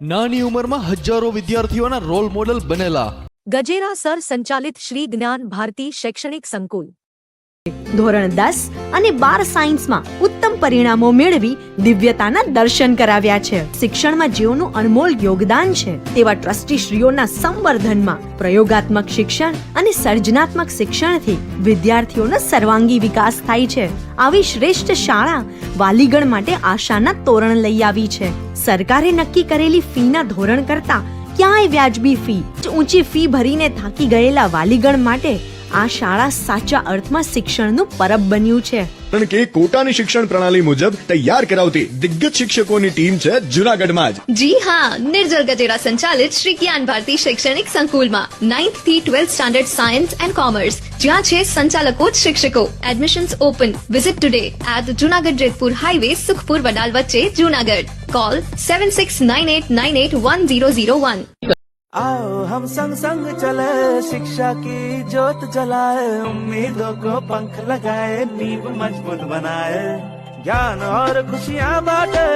નાની ઉંમરમાં હજારો વિદ્યાર્થીઓના રોલ મોડલ બનેલા. ગજેરા સર સંચાલિત શ્રી જ્ઞાન ભારતી શૈક્ષણિક સંકુલ. ધોરણ દસ અને બાર સાયન્સમાં ઉત્તમ પરિણામો મેળવી દિવ્યતાના દર્શન કરાવ્યા છે. શિક્ષણમાં જેઓનું અનમોલ યોગદાન છે. તેવા ટ્રસ્ટીશ્રીઓના સંવર્ધનમાં પ્રયોગાત્મક શિક્ષણ અને સર્જનાત્મક શિક્ષણથી વિદ્યાર્થીઓનો સર્વાંગી વિકાસ થાય છે. આવી શ્રેષ્ઠ શાળા વાલીગણ માટે આશાના તોરણ લઈ આવી છે. સરકારે નક્કી કરેલી ફીના ધોરણ કરતા ક્યાંય વ્યાજબી ફી, ઊંચી ફી ભરીને થાકી ગયેલા વાલીગણ માટે આ શાળા સાચા અર્થમાં શિક્ષણનું પરબ બન્યું છે. કારણ કે કોટાની શિક્ષણ પ્રણાલી મુજબ તૈયાર કરાવતી દિગ્ગજ શિક્ષકોની ટીમ છે જુનાગઢમાં જ. જી હા નિર્જલ ગજેરા સંચાલિત શ્રી જ્ઞાન ભારતી શૈક્ષણિક સંકુલમાં નાઇન્થથી twelfth standard science and commerce જ્યાં છે સંચાલકો જ શિક્ષકો. Admissions open visit today at Junagadh Jetpur highway Sukhpur Vadal વચ્ચે Junagadh. Call seven six nine eight nine eight one zero zero one आओ हम संग संग चले, शिक्षा की जोत जलाए, उम्मीदों को पंख लगाए, नींव मज़बूत बनाए, ज्ञान और खुशियाँ बांटे।